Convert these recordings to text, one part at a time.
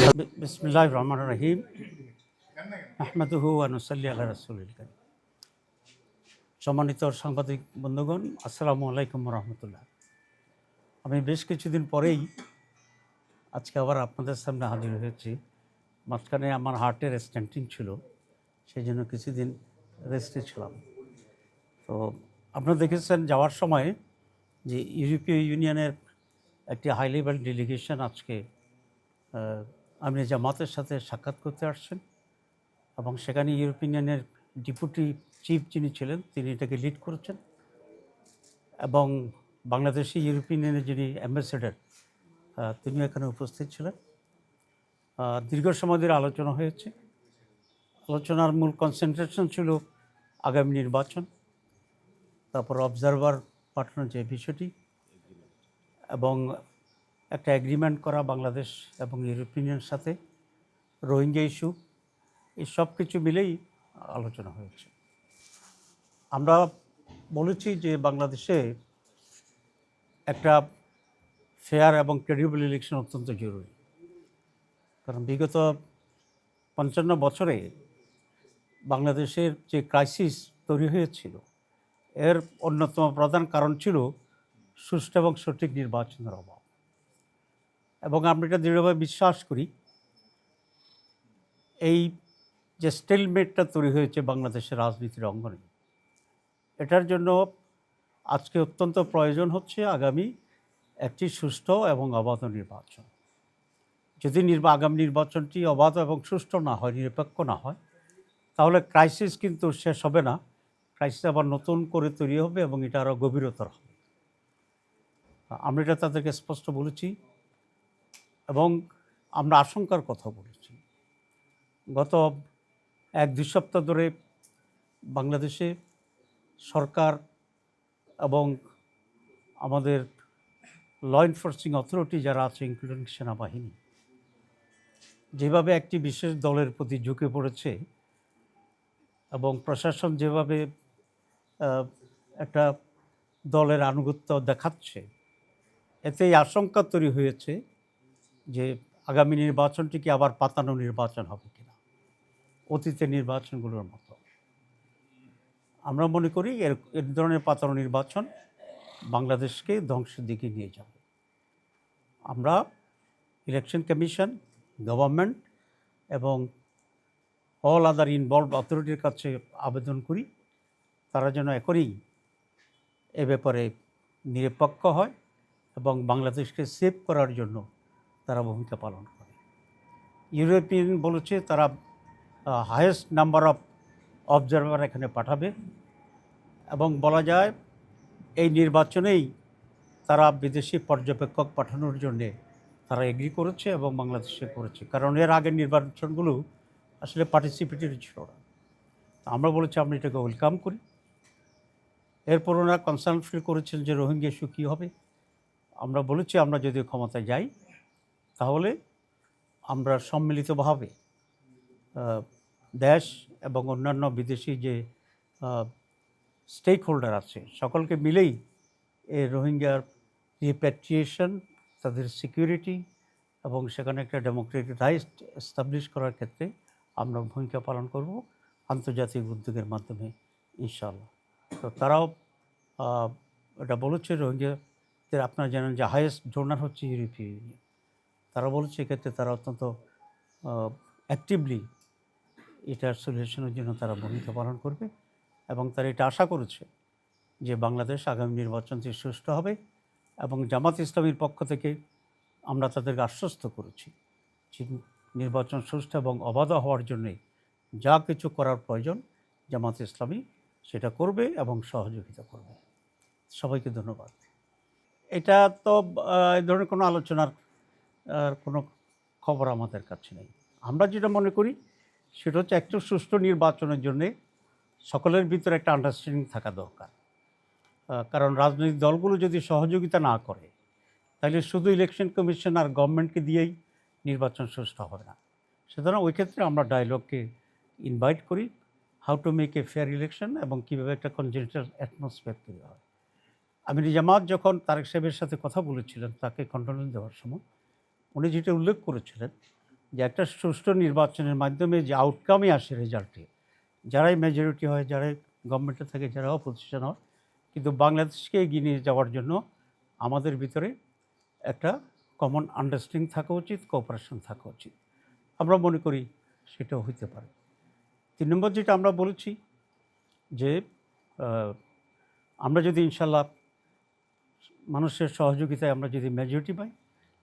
আল্লাহ করিম। সম্মানিত সাংবাদিক বন্ধুগণ, আসসালামু আলাইকুম রহমতুল্লাহ। আমি বেশ কিছুদিন পরেই আজকে আবার আপনাদের সামনে হাজির হয়েছি। মাঝখানে আমার হার্টের স্ট্যান্টিং ছিল সেই জন্য কিছুদিন রেস্টে ছিলাম। তো আপনারা দেখেছেন যাওয়ার সময় যে ইউরোপীয় ইউনিয়নের একটি হাই লেভেল ডেলিগেশন আজকে আমির জামাতের সাথে সাক্ষাৎ করতে আসছেন এবং সেখানে ইউরোপিয়ান ইউনিয়নের ডেপুটি চিফ যিনি ছিলেন, তিনি এটাকে লিড করেছেন এবং বাংলাদেশি ইউরোপিয়ান ইউনিয়নের যিনি অ্যাম্বাসেডার তিনিও এখানে উপস্থিত ছিলেন। দীর্ঘ সময় ধরে আলোচনা হয়েছে। আলোচনার মূল কনসেন্ট্রেশন ছিল আগামী নির্বাচন, তারপর অবজারভার পাঠানোর যে বিষয়টি এবং একটা এগ্রিমেন্ট করা বাংলাদেশ এবং ইউরোপিয়ানের সাথে, রোহিঙ্গা ইস্যু এই সব কিছু মিলেই আলোচনা হয়েছে। আমরা বলেছি যে বাংলাদেশে একটা ফেয়ার এবং ক্রেডিবল ইলেকশন অত্যন্ত জরুরি। কারণ বিগত পঞ্চান্ন বছরে বাংলাদেশের যে ক্রাইসিস তৈরি হয়েছিল, এর অন্যতম প্রধান কারণ ছিল সুষ্ঠু এবং সঠিক নির্বাচনের অভাব। এবং আমরা এটা দৃঢ়ভাবে বিশ্বাস করি, এই যে স্টেলমেটটা তৈরি হয়েছে বাংলাদেশের রাজনীতির অঙ্গনে, এটার জন্য আজকে অত্যন্ত প্রয়োজন হচ্ছে আগামী একটি সুষ্ঠু এবং অবাধ নির্বাচন। যদি নির্বা, আগামী নির্বাচনটি অবাধ এবং সুষ্ঠু না হয়, নিরপেক্ষ না হয়, তাহলে ক্রাইসিস কিন্তু শেষ হবে না। ক্রাইসিস আবার নতুন করে তৈরি হবে এবং এটা আরও গভীরতর হবে। আমরা এটা তাদেরকে স্পষ্ট বলেছি। এবং আমরা আশঙ্কার কথা বলেছি। গত এক দুই সপ্তাহ ধরে বাংলাদেশে সরকার এবং আমাদের ল এনফোর্সিং অথরিটি যারা আছে ইনক্লুডিং সেনাবাহিনী, যেভাবে একটি বিশেষ দলের প্রতি ঝুঁকে পড়েছে এবং প্রশাসন যেভাবে একটা দলের আনুগত্য দেখাচ্ছে এতে এই আশঙ্কা তৈরি হয়েছে যে আগামী নির্বাচনটি কি আবার পাতানো নির্বাচন হবে কিনা, অতীতের নির্বাচনগুলোর মতো। আমরা মনে করি এর এর ধরনের পাতানো নির্বাচন বাংলাদেশকে ধ্বংসের দিকে নিয়ে যাবে। আমরা ইলেকশন কমিশন, গভর্নমেন্ট এবং অল আদার ইনভলভ অথরিটির কাছে আবেদন করি, তারা যেন এখনই এ ব্যাপারে নিরপেক্ষ হয় এবং বাংলাদেশকে সেভ করার জন্য তারা ভূমিকা পালন করে। ইউরোপিয়ান বলেছে তারা হায়েস্ট নাম্বার অফ অবজারভার এখানে পাঠাবে এবং বলা যায় এই নির্বাচনেই তারা বিদেশি পর্যবেক্ষক পাঠানোর জন্যে তারা এগ্রি করেছে এবং বাংলাদেশে করেছে। কারণ এর আগের নির্বাচনগুলো আসলে পার্টিসিপেটরি ছিল না। আমরা বলেছি, আমরা এটাকে ওয়েলকাম করি। এরপর ওনারা কনসার্ন ফিল করেছেন যে রোহিঙ্গা ইস্যু কী হবে? আমরা বলেছি, আমরা যদি ক্ষমতায় যাই তাহলে আমরা সম্মিলিতভাবে দেশ এবং অন্যান্য বিদেশি যে স্টেক হোল্ডার আছে, সকলকে মিলেই এই রোহিঙ্গার রিপ্যাট্রিয়েশন তাদের সিকিউরিটি এবং সেখানে একটা ডেমোক্রেটিক রাইট এস্টাবলিশ করার ক্ষেত্রে আমরা ভূমিকা পালন করব আন্তর্জাতিক উদ্যোগের মাধ্যমে, ইনশাআল্লাহ। তো তারাও এটা বলেছে রোহিঙ্গাদের, আপনারা জানেন যে হায়েস্ট ডোনার হচ্ছে ইউরোপীয় ইউনিয়ন তারা বলেছে এক্ষেত্রে তারা অত্যন্ত অ্যাক্টিভলি এটার সলিউশনের জন্য তারা ভূমিকা পালন করবে এবং তারা এটা আশা করেছে যে বাংলাদেশ আগামী নির্বাচনটি সুষ্ঠু হবে এবং জামাত ইসলামীর পক্ষ থেকে আমরা তাদেরকে আশ্বস্ত করেছি যে নির্বাচন সুষ্ঠু এবং অবাধ হওয়ার জন্যে যা কিছু করার প্রয়োজন জামাত ইসলামী সেটা করবে এবং সহযোগিতা করবে। সবাইকে ধন্যবাদ। এটা তো এই ধরনের কোনো আলোচনার আর কোনো খবর আমাদের কাছে নেই। আমরা যেটা মনে করি, সেটা হচ্ছে একটু সুষ্ঠু নির্বাচনের জন্যে সকলের ভিতরে একটা আন্ডারস্ট্যান্ডিং থাকা দরকার। কারণ রাজনৈতিক দলগুলো যদি সহযোগিতা না করে, তাহলে শুধু ইলেকশন কমিশন আর গভর্নমেন্টকে দিয়েই নির্বাচন সুষ্ঠু হবে না। সুতরাং ওই ক্ষেত্রে আমরা ডায়লগকে ইনভাইট করি how to make a fair election এবং কীভাবে একটা কনজেন্টাল অ্যাটমসফিয়ার তৈরি হয়। আমির জামাত যখন তারেক সাহেবের সাথে কথা বলেছিলেন, তাকে কন্ট্রোল দেওয়ার সময় উনি যেটা উল্লেখ করেছিলেন যে একটা সুষ্ঠু নির্বাচনের মাধ্যমে যে আউটকামই আসে রেজাল্টে যারাই মেজরিটি হয়, যারাই গভর্নমেন্টে থাকে, যারা অপোজিশন হয়, কিন্তু বাংলাদেশকে এগিয়ে নিয়ে যাওয়ার জন্য আমাদের ভিতরে একটা কমন আন্ডারস্ট্যান্ডিং থাকা উচিত কোঅপারেশন থাকা উচিত। আমরা মনে করি সেটাও হইতে পারে। তিন নম্বর যেটা আমরা বলেছি যে আমরা যদি ইনশাল্লাহ মানুষের সহযোগিতায় আমরা যদি মেজরিটি পাই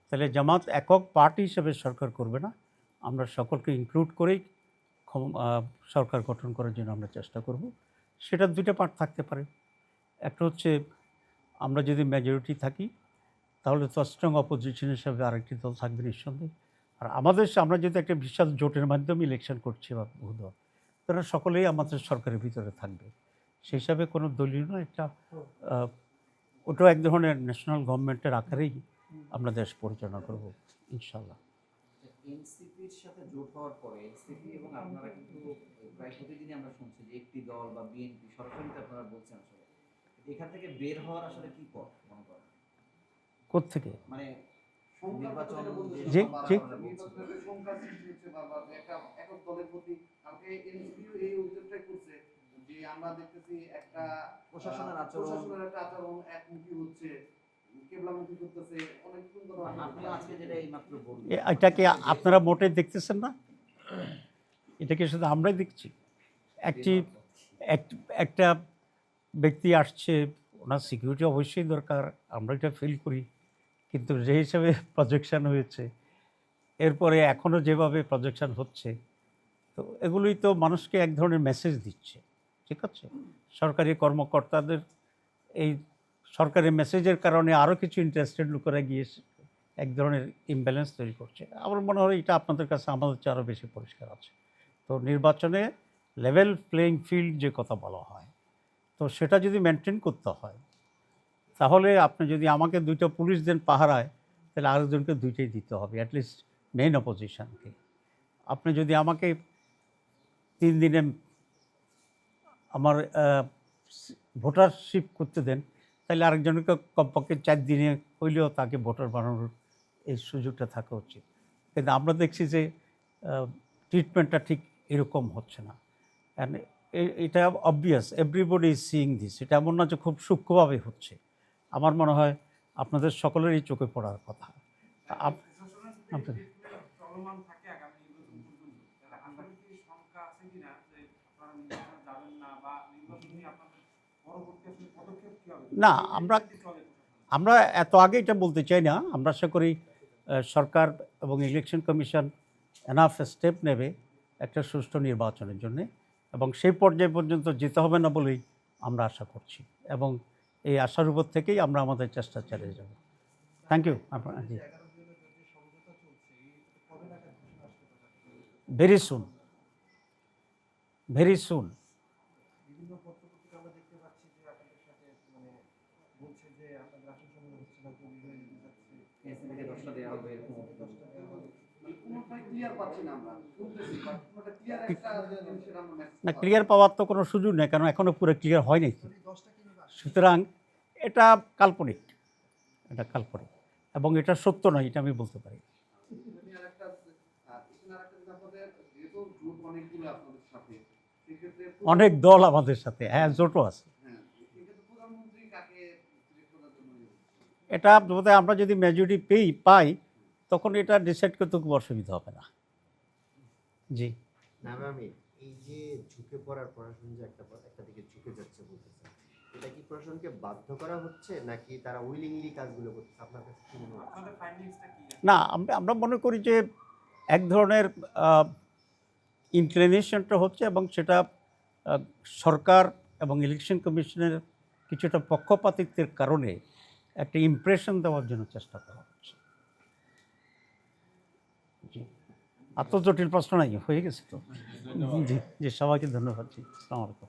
তাহলে জামাত একক পার্টি হিসেবে সরকার করবে না। আমরা সকলকে ইনক্লুড করেই সরকার গঠন করার জন্য আমরা চেষ্টা করব। সেটার দুইটা পার্ট থাকতে পারে। একটা হচ্ছে, আমরা যদি মেজরিটি থাকি, তাহলে তো স্ট্রং অপোজিশন হিসাবে আরেকটি দল থাকবে নিঃসন্দেহে। আর আমাদের আমরা যদি একটা বিশাল জোটের মাধ্যমে ইলেকশন করছি বা বহু দল তারা সকলেই আমাদের সরকারের ভিতরে থাকবে। সেই হিসাবে কোনো দলীয় একটা ওটাও এক ধরনের ন্যাশনাল গভর্নমেন্টের আকারেই আমরা দেশ পরিচালনা করব ইনশাল্লাহ এনসিপির সাথে জোট হওয়ার পরে এনসিপি এবং আপনারা কিন্তু প্রায় প্রতিদিনই আমরা শুনছি যে একটি দল বা বিএনপি সরাসরি আপনারা বলছেন আসলে। এখান থেকে বের হওয়ার আসলে কি পথ মনে করেন? মানে আমরা দেখতেছি একটা প্রশাসনের আচরণ। প্রশাসনের একটা আচরণ একমুখী হচ্ছে। কেবলামুখী করতেছে অনেক সুন্দর আপনিও আজকে যেটা এইমাত্র বললেন। এ- এটাকে আপনারা মোটে দেখতেছেন না? এটাকে শুধু আমরাই দেখছি? একটি এক- একটা ব্যক্তি আসছে ওনার সিকিউরিটি অবশ্যই দরকার আমরা এটা ফিল করি। কিন্তু যে হিসাবে প্রজেকশান হয়েছে এরপরে এখনও যেভাবে প্রজেকশান হচ্ছে তো এগুলোই তো মানুষকে এক ধরনের মেসেজ দিচ্ছে ঠিক আছে? সরকারি কর্মকর্তাদের এই সরকারি মেসেজের কারণে আরও কিছু ইন্টারেস্টেড লোকেরা গিয়ে এক ধরনের ইমব্যালেন্স তৈরি করছে। আমার মনে হয় এটা আপনাদের কাছে আমাদের চেয়ে আরও বেশি পরিষ্কার আছে। তো নির্বাচনে লেভেল প্লেইং ফিল্ড যে কথা বলা হয়, তো সেটা যদি মেনটেন করতে হয়, তাহলে আপনি যদি আমাকে দুইটা পুলিশ দেন পাহারায়, তাহলে আরেকজনকে দুইটাই দিতে হবে অ্যাটলিস্ট মেইন অপোজিশনকে আপনি যদি আমাকে তিন দিনে আমার ভোটারশিপ করতে দেন তাহলে আরেকজনকে কমপক্ষে চার দিনে হইলেও তাকে ভোটার বানানোর এই সুযোগটা থাকা উচিত। কিন্তু আমরা দেখছি যে ট্রিটমেন্টটা ঠিক এরকম হচ্ছে না। এটা obvious everybody is seeing this এটা এমন না যে খুব সূক্ষ্মভাবে হচ্ছে। আমার মনে হয় আপনাদের সকলেরই চোখে পড়ার কথা। আপ- আপনাদের চলমান থাকে আগামী নির্বাচন পর্যন্ত তাহলে আগামী কি সংখ্যা আছে কিনা যে আপনারা নির্বাচনে যাবেন না বা নির্বাচন নিয়ে আপনাদের পরবর্তী আসলে পদক্ষেপ কি হবে না, আমরা-? আমরা এত আগে এটা বলতে চাই না। আমরা আশা করি সরকার এবং ইলেকশন কমিশন এনাফ স্টেপ নেবে একটা সুষ্ঠু নির্বাচনের জন্য এবং সেই পর্যায় পর্যন্ত যেতে হবে না বলেই আমরা আশা করছি এবং এই আশার উপর থেকেই আমরা আমাদের চেষ্টা চালিয়ে যাব। থ্যাংক ইউ আপনার জি। ভেরি সুন ভেরি সুন বিভিন্ন পত্রপত্রিকা আমরা দেখতে পাচ্ছি যে আপনাদের সাথে মানে বলছে যে আপনাদের আসন সময় হচ্ছে না কবি হয়ে যাচ্ছে এনসিপিকে দশটা দেওয়া হবে এরকম কোনোটাই ক্লিয়ার পাচ্ছি না ক্লিয়ার পাওয়ার তো কোনো সুযোগ নেই কারণ এখনও পুরো ক্লিয়ার হয় নাই। সুতরাং এটা কাল্পনিক এটা কাল্পনিক এবং এটা সত্য নয় এটা আমি বলতে পারি। অনেক দল আমাদের সাথে হ্যাঁ জোটও আছে। হ্যাঁ? এটা আমরা যদি মেজরিটি পেই পাই তখন এটা ডিসাইড করতে খুব অসুবিধা হবে না। জি। এই যে ঝুঁকে পড়ার প্রশাসন যে একটা একটা দিকে ঝুঁকে যাচ্ছে বলতেছে এটা কি প্রশাসনকে বাধ্য করা হচ্ছে নাকি তারা উইলিংলি কাজগুলো করতেছে? আপনার কাছে কি মনে হচ্ছে আপনাদের ফাইন্ডিংসটা কি? না আমরা আমরা মনে করি যে এক ধরনের ইনক্লিনেশনটা হচ্ছে এবং সেটা সরকার এবং ইলেকশন কমিশনের কিছুটা পক্ষপাতিত্বের কারণে একটা ইমপ্রেশন দেওয়ার জন্য চেষ্টা করা হচ্ছে জি আর জটিল প্রশ্ন নাই হয়ে গেছে তো। জি জি সবাইকে ধন্যবাদ জি আসসালামু আলাইকুম